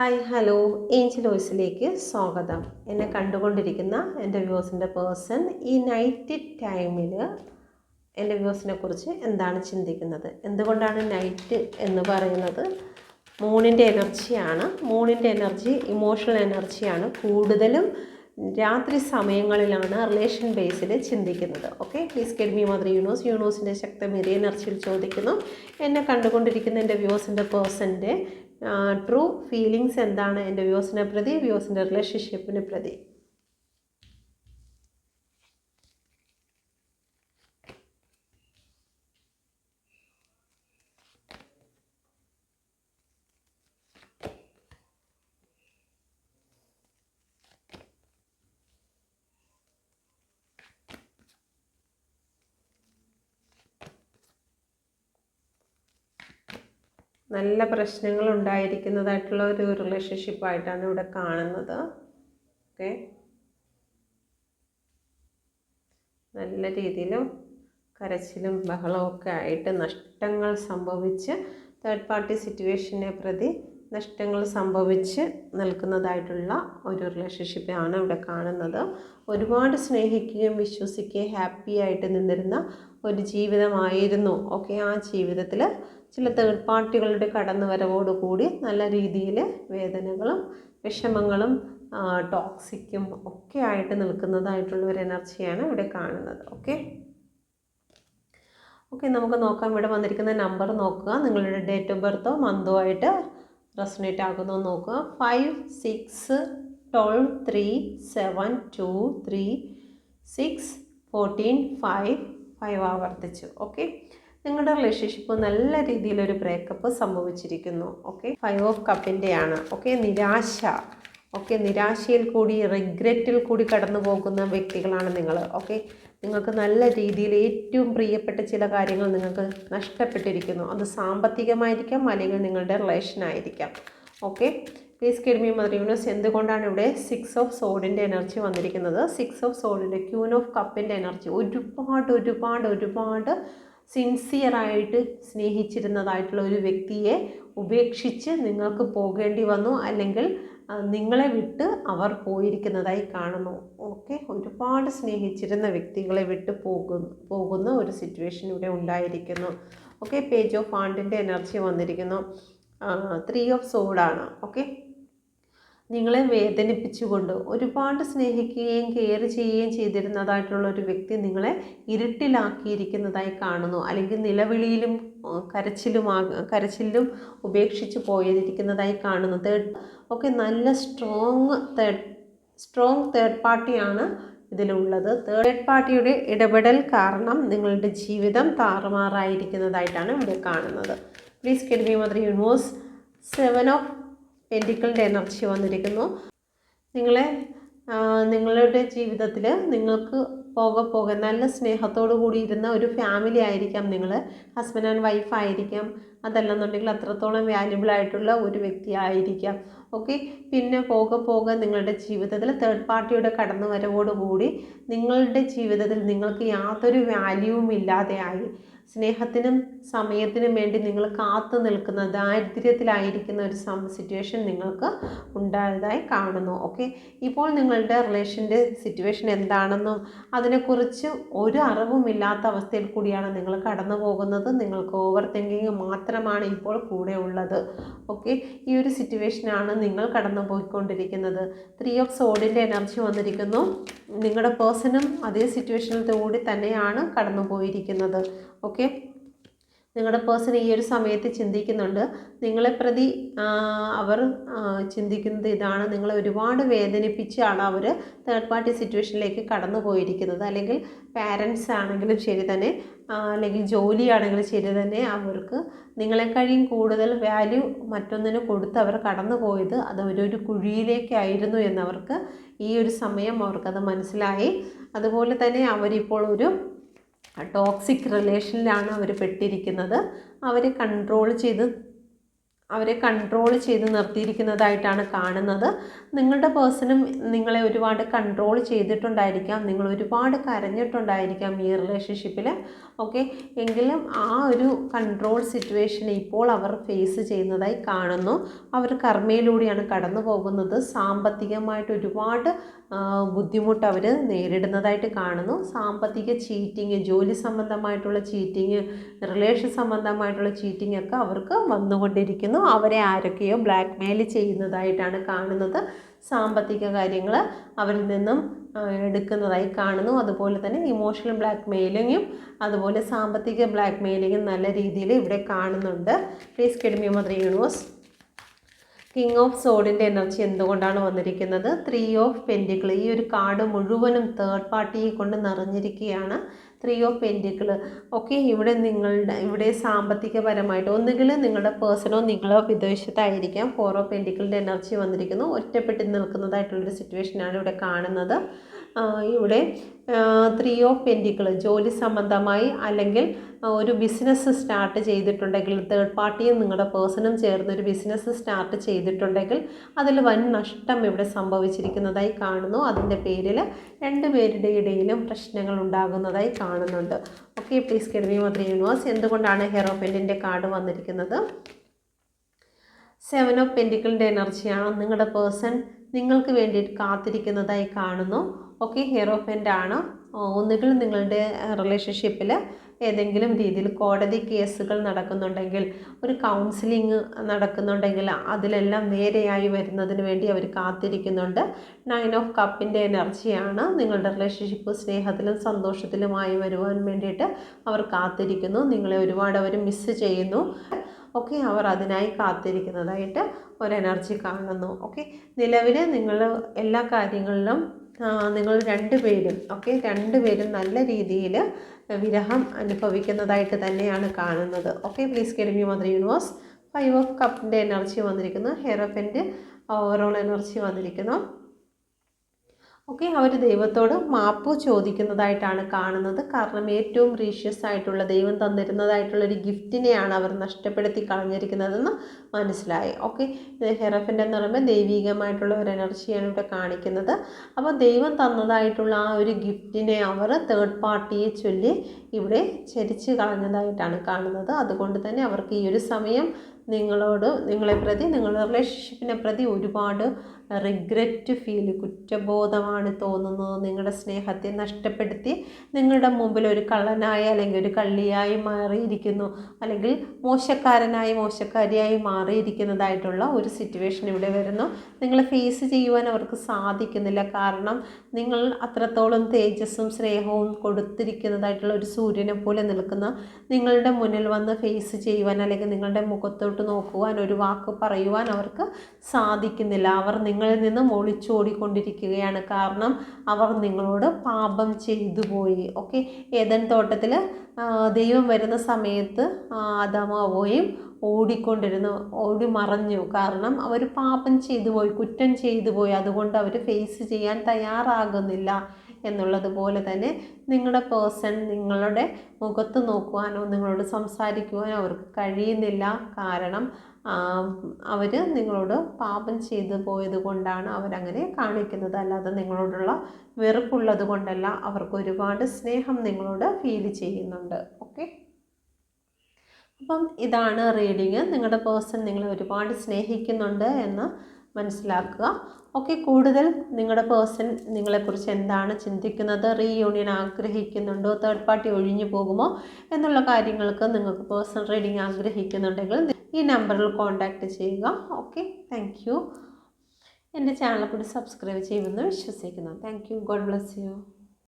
Hi hello. Angel വോയിസിലേക്ക് സ്വാഗതം. എന്നെ കണ്ടുകൊണ്ടിരിക്കുന്ന എന്റെ വ്യൂസിന്റെ പേഴ്സൺ ഈ നൈറ്റ് ടൈമിൽ എന്റെ വ്യൂസിനെ കുറിച്ച് എന്താണ് ചിന്തിക്കുന്നത്? എന്തുകൊണ്ടാണ് നൈറ്റ് എന്ന് പറയുന്നത്? മൂണിന്റെ എനർജിയാണ്. മൂണിന്റെ എനർജി ഇമോഷണൽ എനർജിയാണ്. കൂടുതലും രാത്രി സമയങ്ങളിലാണ് റിലേഷൻ ബേസിൽ ചിന്തിക്കുന്നത്. Okay? Please guide me mother universe യൂണോസിന്റെ ശക്തമേറിയ എനർജിയിൽ ചോദിക്കുന്നു. എന്നെ കണ്ടുകൊണ്ടിരിക്കുന്ന എന്റെ വ്യൂസിന്റെ പേഴ്സന്റെ ട്രൂ ഫീലിങ്സ് എന്താണ് എന്റെ വ്യൂസിനെ പ്രതി വ്യൂസിന്റെ റിലേഷൻഷിപ്പിനെ പ്രതി? നല്ല പ്രശ്നങ്ങൾ ഉണ്ടായിരിക്കുന്നതായിട്ടുള്ള ഒരു റിലേഷൻഷിപ്പായിട്ടാണ് ഇവിടെ കാണുന്നത്. ഓക്കെ. നല്ല രീതിയിലും കരച്ചിലും ബഹളവും ഒക്കെ ആയിട്ട് നഷ്ടങ്ങൾ സംഭവിച്ച് തേർഡ് പാർട്ടി സിറ്റുവേഷനെ പ്രതി നഷ്ടങ്ങൾ സംഭവിച്ച് നിൽക്കുന്നതായിട്ടുള്ള ഒരു റിലേഷൻഷിപ്പാണ് ഇവിടെ കാണുന്നത്. ഒരുപാട് സ്നേഹിക്കുകയും വിശ്വസിക്കുകയും ഹാപ്പി ആയിട്ട് നിന്നിരുന്ന ഒരു ജീവിതമായിരുന്നു. ഓക്കെ ആ ജീവിതത്തിൽ ചില തേർഡ് പാർട്ടികളുടെ കടന്നുവരവോടുകൂടി നല്ല രീതിയിൽ വേദനകളും വിഷമങ്ങളും ടോക്സിക്കും ഒക്കെ ആയിട്ട് നിൽക്കുന്നതായിട്ടുള്ള ഒരു എനർജിയാണ് ഇവിടെ കാണുന്നത്. ഓക്കെ ഓക്കെ നമുക്ക് നോക്കാം. ഇവിടെ വന്നിരിക്കുന്ന നമ്പർ നോക്കുക. നിങ്ങളുടെ ഡേറ്റ് ഓഫ് ബർത്തോ മന്തോ ആയിട്ട് റെസണേറ്റ് ആകുന്നോ നോക്കുക. Five six twelve three seven two three six fourteen five five ആവർത്തിച്ചു ഓക്കെ നിങ്ങളുടെ റിലേഷൻഷിപ്പ് നല്ല രീതിയിലൊരു ബ്രേക്കപ്പ് സംഭവിച്ചിരിക്കുന്നു ഓക്കെ ഫൈവ് ഓഫ് കപ്പിന്റെയാണ് ഓക്കെ നിരാശ ഓക്കെ നിരാശയിൽ കൂടി റിഗ്രറ്റിൽ കൂടി കടന്നു പോകുന്ന വ്യക്തികളാണ് നിങ്ങൾ ഓക്കെ നിങ്ങൾക്ക് നല്ല രീതിയിൽ ഏറ്റവും പ്രിയപ്പെട്ട ചില കാര്യങ്ങൾ നിങ്ങൾക്ക് നഷ്ടപ്പെട്ടിരിക്കുന്നു. അത് സാമ്പത്തികമായിരിക്കാം അല്ലെങ്കിൽ നിങ്ങളുടെ റിലേഷൻ ആയിരിക്കാം okay please guide me mother universe എന്തുകൊണ്ടാണ് ഇവിടെ സിക്സ് ഓഫ് സോഡിന്റെ എനർജി വന്നിരിക്കുന്നത്? സിക്സ് ഓഫ് സോഡിന്റെ ക്യൂൻ ഓഫ് കപ്പിന്റെ എനർജി ഒരുപാട് ഒരുപാട് ഒരുപാട് സിൻസിയറായിട്ട് സ്നേഹിച്ചിരുന്നതായിട്ടുള്ള ഒരു വ്യക്തിയെ ഉപേക്ഷിച്ച് നിങ്ങൾക്ക് പോകേണ്ടി വന്നു. അല്ലെങ്കിൽ നിങ്ങളെ വിട്ട് അവർ പോയിരിക്കുന്നതായി കാണുന്നു. ഓക്കെ ഒരുപാട് സ്നേഹിച്ചിരുന്ന വ്യക്തികളെ വിട്ട് പോകുന്ന പോകുന്ന ഒരു സിറ്റുവേഷൻ ഇവിടെ ഉണ്ടായിരിക്കുന്നു. ഓക്കെ പേജ് ഓഫ് ആണ്ടിന്റെ എനർജി വന്നിരിക്കുന്നു. ത്രീ ഓഫ് സോഡാണ് ഓക്കെ നിങ്ങളെ വേദനിപ്പിച്ചുകൊണ്ട് ഒരുപാട് സ്നേഹിക്കുകയും കെയർ ചെയ്യുകയും ചെയ്തിരുന്നതായിട്ടുള്ള ഒരു വ്യക്തി നിങ്ങളെ ഇരുട്ടിലാക്കിയിരിക്കുന്നതായി കാണുന്നു. അല്ലെങ്കിൽ നിലവിളിയിലും കരച്ചിലും കരച്ചിലും ഉപേക്ഷിച്ച് പോയിരിക്കുന്നതായി കാണുന്നു. തേർഡ് ഓക്കെ നല്ല സ്ട്രോങ് തേർഡ് സ്ട്രോങ് തേർഡ് പാർട്ടിയാണ് ഇതിലുള്ളത്. തേർഡ് പാർട്ടിയുടെ ഇടപെടൽ കാരണം നിങ്ങളുടെ ജീവിതം താറുമാറായിരിക്കുന്നതായിട്ടാണ് ഇവിടെ കാണുന്നത്. Please guide me mother universe seven of പെന്റിക്കിളിന്റെ energy വന്നിരിക്കുന്നു. നിങ്ങളെ നിങ്ങളുടെ ജീവിതത്തിൽ നിങ്ങൾക്ക് പോകെ പോകെ നല്ല സ്നേഹത്തോടു കൂടി ഇരുന്ന ഒരു ഫാമിലി ആയിരിക്കാം നിങ്ങൾ ഹസ്ബൻഡ് ആൻഡ് വൈഫ് ആയിരിക്കാം. അതല്ലെന്നുണ്ടെങ്കിൽ അത്രത്തോളം വാല്യുബിൾ ആയിട്ടുള്ള ഒരു വ്യക്തി ആയിരിക്കാം. ഓക്കെ പിന്നെ പോകെ പോകെ നിങ്ങളുടെ ജീവിതത്തിൽ തേർഡ് പാർട്ടിയുടെ കടന്നുവരവോടുകൂടി നിങ്ങളുടെ ജീവിതത്തിൽ നിങ്ങൾക്ക് യാതൊരു വാല്യൂവും ഇല്ലാതെയായി. സ്നേഹത്തിനും സമയത്തിനും വേണ്ടി നിങ്ങൾ കാത്തു നിൽക്കുന്ന ദാരിദ്ര്യത്തിലായിരിക്കുന്ന ഒരു സിറ്റുവേഷൻ നിങ്ങൾക്ക് ഉണ്ടായതായി കാണുന്നു. ഓക്കെ ഇപ്പോൾ നിങ്ങളുടെ റിലേഷന്റെ സിറ്റുവേഷൻ എന്താണെന്നും അതിനെക്കുറിച്ച് ഒരു അറിവുമില്ലാത്ത അവസ്ഥയിൽ കൂടിയാണ് നിങ്ങൾ കടന്നു പോകുന്നത് നിങ്ങൾക്ക് ഓവർ തിങ്കിങ് മാത്രമാണ് ഇപ്പോൾ കൂടെ ഉള്ളത്. ഓക്കെ ഈ ഒരു സിറ്റുവേഷനാണ് നിങ്ങൾ കടന്നു പോയിക്കൊണ്ടിരിക്കുന്നത് ത്രീ ഓഫ് സോഡിന്റെ എനർജി വന്നിരിക്കുന്നു. നിങ്ങളുടെ പേഴ്സണും അതേ സിറ്റുവേഷനിൽ കൂടി തന്നെയാണ് കടന്നു പോയിരിക്കുന്നത് ഓക്കെ? നിങ്ങളുടെ പേഴ്സൺ ഈ ഒരു സമയത്ത് ചിന്തിക്കുന്നുണ്ട്. നിങ്ങളെ പ്രതി അവർ ചിന്തിക്കുന്നത് ഇതാണ്. നിങ്ങളെ ഒരുപാട് വേദനിപ്പിച്ചാണ് അവർ തേർഡ് പാർട്ടി സിറ്റുവേഷനിലേക്ക് കടന്നു പോയിരിക്കുന്നത് അല്ലെങ്കിൽ പാരൻസ് ആണെങ്കിലും ശരി തന്നെ അല്ലെങ്കിൽ ജോലിയാണെങ്കിലും ശരി തന്നെ അവർക്ക് നിങ്ങളെക്കഴിയും കൂടുതൽ വാല്യൂ മറ്റൊന്നിന് കൊടുത്ത് അവർ കടന്നു പോയത് അത് അവരൊരു കുഴിയിലേക്കായിരുന്നു എന്നവർക്ക് ഈ ഒരു സമയം അവർക്കത് മനസ്സിലായി. അതുപോലെ തന്നെ അവരിപ്പോൾ ഒരു ടോക്സിക് റിലേഷനിലാണ് അവർ പെട്ടിരിക്കുന്നത്. അവരെ കൺട്രോൾ ചെയ്ത് അവരെ കൺട്രോൾ ചെയ്ത് നിർത്തിയിരിക്കുന്നതായിട്ടാണ് കാണുന്നത്. നിങ്ങളുടെ പേഴ്സണും നിങ്ങളെ ഒരുപാട് കൺട്രോൾ ചെയ്തിട്ടുണ്ടായിരിക്കാം. നിങ്ങൾ ഒരുപാട് കരഞ്ഞിട്ടുണ്ടായിരിക്കാം ഈ റിലേഷൻഷിപ്പിൽ ഓക്കെ എങ്കിലും ആ ഒരു കൺട്രോൾ സിറ്റുവേഷൻ ഇപ്പോൾ അവർ ഫേസ് ചെയ്യുന്നതായി കാണുന്നു. അവർ കർമ്മയിലൂടെയാണ് കടന്നു പോകുന്നത് സാമ്പത്തികമായിട്ട് ഒരുപാട് ബുദ്ധിമുട്ട് അവർ നേരിടുന്നതായിട്ട് കാണുന്നു. സാമ്പത്തിക ചീറ്റിങ് ജോലി സംബന്ധമായിട്ടുള്ള ചീറ്റിങ് റിലേഷൻ സംബന്ധമായിട്ടുള്ള ചീറ്റിംഗ് ഒക്കെ അവർക്ക് വന്നുകൊണ്ടിരിക്കുന്നു. അവരെ ആരൊക്കെയോ ബ്ലാക്ക് മെയിൽ ചെയ്യുന്നതായിട്ടാണ് കാണുന്നത്. സാമ്പത്തിക കാര്യങ്ങൾ അവരിൽ നിന്നും എടുക്കുന്നതായി കാണുന്നു. അതുപോലെ തന്നെ ഇമോഷണൽ ബ്ലാക്ക് മെയിലിങ്ങും അതുപോലെ സാമ്പത്തിക ബ്ലാക്ക് മെയിലിങ്ങും നല്ല രീതിയിൽ ഇവിടെ കാണുന്നുണ്ട്. Please guide me mother universe king of സോഡിന്റെ energy എന്തുകൊണ്ടാണ് വന്നിരിക്കുന്നത്? ത്രീ ഓഫ് പെന്റിക്കിൾ ഈ ഒരു കാർഡ് മുഴുവനും തേർഡ് പാർട്ടിയെ കൊണ്ട് നിറഞ്ഞിരിക്കുകയാണ്. ത്രീ ഓഫ് പെന്റിക്കിൾ ഓക്കെ ഇവിടെ നിങ്ങളുടെ ഇവിടെ സാമ്പത്തികപരമായിട്ട് ഒന്നുകിൽ നിങ്ങളുടെ പേഴ്സണോ നിങ്ങളോ വിദേശത്തായിരിക്കാം. ഫോർ ഓഫ് പെന്റിക്കിളിന്റെ എനർജി വന്നിരിക്കുന്നു. ഒറ്റപ്പെട്ട് നിൽക്കുന്നതായിട്ടുള്ളൊരു സിറ്റുവേഷനാണ് ഇവിടെ കാണുന്നത്. ഇവിടെ ത്രീ ഓഫ് പെന്റിക്കിൾ ജോലി സംബന്ധമായി അല്ലെങ്കിൽ ഒരു ബിസിനസ് സ്റ്റാർട്ട് ചെയ്തിട്ടുണ്ടെങ്കിൽ തേർഡ് പാർട്ടിയും നിങ്ങളുടെ പേഴ്സണും ചേർന്ന് ഒരു ബിസിനസ് സ്റ്റാർട്ട് ചെയ്തിട്ടുണ്ടെങ്കിൽ അതിൽ വൻ നഷ്ടം ഇവിടെ സംഭവിച്ചിരിക്കുന്നതായി കാണുന്നു. അതിന്റെ പേരിൽ രണ്ട് പേരുടെ ഇടയിലും പ്രശ്നങ്ങൾ ഉണ്ടാകുന്നതായി കാണുന്നുണ്ട്. Okay please guide me mother universe എന്തുകൊണ്ടാണ് ഹെറോഫെന്റിന്റെ കാർഡ് വന്നിരിക്കുന്നത്? സെവൻ ഓഫ് പെന്റിക്കിളിന്റെ എനർജിയാണ് നിങ്ങളുടെ പേഴ്സൺ നിങ്ങൾക്ക് വേണ്ടിയിട്ട് കാത്തിരിക്കുന്നതായി കാണുന്നു. ഓക്കെ ഹെറോഫെന്റ് ആണ്. ഒന്നുകിൽ നിങ്ങളുടെ റിലേഷൻഷിപ്പിൽ ഏതെങ്കിലും രീതിയിൽ കോടതി കേസുകൾ നടക്കുന്നുണ്ടെങ്കിൽ ഒരു കൗൺസിലിംഗ് നടക്കുന്നുണ്ടെങ്കിൽ അതിലെല്ലാം നേരെയായി വരുന്നതിന് വേണ്ടി അവർ കാത്തിരിക്കുന്നുണ്ട്. നയൻ ഓഫ് കപ്പിന്റെ എനർജിയാണ് നിങ്ങളുടെ റിലേഷൻഷിപ്പ് സ്നേഹത്തിലും സന്തോഷത്തിലുമായി വരുവാൻ വേണ്ടിയിട്ട് അവർ കാത്തിരിക്കുന്നു. നിങ്ങളെ ഒരുപാട് അവർ മിസ്സ് ചെയ്യുന്നു. ഓക്കെ അവർ അതിനായി കാത്തിരിക്കുന്നതായിട്ട് ഒരു എനർജി കാണുന്നു. ഓക്കെ നിലവിൽ നിങ്ങൾ എല്ലാ കാര്യങ്ങളിലും നിങ്ങൾ രണ്ടുപേരും ഓക്കെ രണ്ടുപേരും നല്ല രീതിയിൽ വിരഹം അനുഭവിക്കുന്നതായിട്ട് തന്നെയാണ് കാണുന്നത്. Okay please guide me mother universe five of കപ്പിന്റെ എനർജി വന്നിരിക്കുന്നു. ഹെയർ ഓഫിന്റെ ഓവറോൾ എനർജി വന്നിരിക്കുന്നു. ഓക്കെ അവർ ദൈവത്തോട് മാപ്പ് ചോദിക്കുന്നതായിട്ടാണ് കാണുന്നത്. കാരണം ഏറ്റവും റീഷ്യസ് ആയിട്ടുള്ള ദൈവം തന്നിരുന്നതായിട്ടുള്ള ഒരു ഗിഫ്റ്റിനെയാണ് അവർ നഷ്ടപ്പെടുത്തി കളഞ്ഞിരിക്കുന്നതെന്ന് മനസ്സിലായി. ഓക്കെ ഹെറഫിന്റെ എന്ന് പറയുമ്പോൾ ദൈവികമായിട്ടുള്ള ഒരു എനർജിയാണ് ഇവിടെ കാണിക്കുന്നത്. അപ്പോൾ ദൈവം തന്നതായിട്ടുള്ള ആ ഒരു ഗിഫ്റ്റിനെ അവർ തേർഡ് പാർട്ടിയെ ചൊല്ലി ഇവിടെ ചരിച്ച് കളഞ്ഞതായിട്ടാണ് കാണുന്നത്. അതുകൊണ്ട് തന്നെ അവർക്ക് ഈ ഒരു സമയം നിങ്ങളോട് നിങ്ങളെ പ്രതി നിങ്ങളുടെ റിലേഷൻഷിപ്പിനെ പ്രതി ഒരുപാട് റിഗ്രറ്റ് ഫീൽ കുറ്റബോധമാണ് തോന്നുന്നത്. നിങ്ങളുടെ സ്നേഹത്തെ നഷ്ടപ്പെടുത്തി നിങ്ങളുടെ മുമ്പിൽ ഒരു കള്ളനായി അല്ലെങ്കിൽ ഒരു കള്ളിയായി മാറിയിരിക്കുന്നു. അല്ലെങ്കിൽ മോശക്കാരനായി മോശക്കാരിയായി മാറിയിരിക്കുന്നതായിട്ടുള്ള ഒരു സിറ്റുവേഷൻ ഇവിടെ വരുന്നു. നിങ്ങൾ ഫേസ് ചെയ്യുവാൻ അവർക്ക് സാധിക്കുന്നില്ല. കാരണം നിങ്ങൾ അത്രത്തോളം തേജസ്സും സ്നേഹവും കൊടുത്തിരിക്കുന്നതായിട്ടുള്ള ഒരു സൂര്യനെ പോലെ നിൽക്കുന്ന നിങ്ങളുടെ മുന്നിൽ വന്ന് ഫേസ് ചെയ്യുവാൻ അല്ലെങ്കിൽ നിങ്ങളുടെ മുഖത്തോട്ട് നോക്കുവാൻ ഒരു വാക്ക് പറയുവാൻ അവർക്ക് സാധിക്കുന്നില്ല. അവർ നിങ്ങൾ നിങ്ങളിൽ നിന്നും ഒളിച്ചോടിക്കൊണ്ടിരിക്കുകയാണ് കാരണം അവർ നിങ്ങളോട് പാപം ചെയ്തു പോയി. ഓക്കെ? ഏതൻ തോട്ടത്തിൽ ദൈവം വരുന്ന സമയത്ത് ആദമാവോയും ഓടിക്കൊണ്ടിരുന്നു. ഓടി മറഞ്ഞു. കാരണം അവർ പാപം ചെയ്തു പോയി കുറ്റം ചെയ്തു പോയി. അതുകൊണ്ട് അവർ ഫേസ് ചെയ്യാൻ തയ്യാറാകുന്നില്ല എന്നുള്ളത് പോലെ തന്നെ നിങ്ങളുടെ പേഴ്സൺ നിങ്ങളുടെ മുഖത്ത് നോക്കുവാനോ നിങ്ങളോട് സംസാരിക്കുവാനോ അവർക്ക് കഴിയുന്നില്ല. കാരണം അവർ നിങ്ങളോട് പാപം ചെയ്തു പോയത് കൊണ്ടാണ് അവരങ്ങനെ കാണിക്കുന്നത്. അല്ലാതെ നിങ്ങളോടുള്ള വെറുപ്പുള്ളത് കൊണ്ടല്ല അവർക്ക് ഒരുപാട് സ്നേഹം നിങ്ങളോട് ഫീൽ ചെയ്യുന്നുണ്ട്. ഓക്കെ? അപ്പം ഇതാണ് റീഡിങ്. നിങ്ങളുടെ പേഴ്സൺ നിങ്ങളെ ഒരുപാട് സ്നേഹിക്കുന്നുണ്ട് എന്ന് മനസ്സിലാക്കുക. ഓക്കെ കൂടുതൽ നിങ്ങളുടെ പേഴ്സൺ നിങ്ങളെക്കുറിച്ച് എന്താണ് ചിന്തിക്കുന്നത് റീയൂണിയൻ ആഗ്രഹിക്കുന്നുണ്ടോ തേർഡ് പാർട്ടി ഒഴിഞ്ഞു പോകുമോ എന്നുള്ള കാര്യങ്ങൾക്ക് നിങ്ങൾക്ക് പേഴ്സണൽ റീഡിങ് ആഗ്രഹിക്കുന്നുണ്ടെങ്കിൽ ഈ നമ്പറിൽ കോൺടാക്റ്റ് ചെയ്യുക. ഓക്കെ താങ്ക് യു എന്റെ ചാനൽ കൂടി സബ്സ്ക്രൈബ് ചെയ്യുമെന്ന് വിശ്വസിക്കുന്നു. Thank you God bless you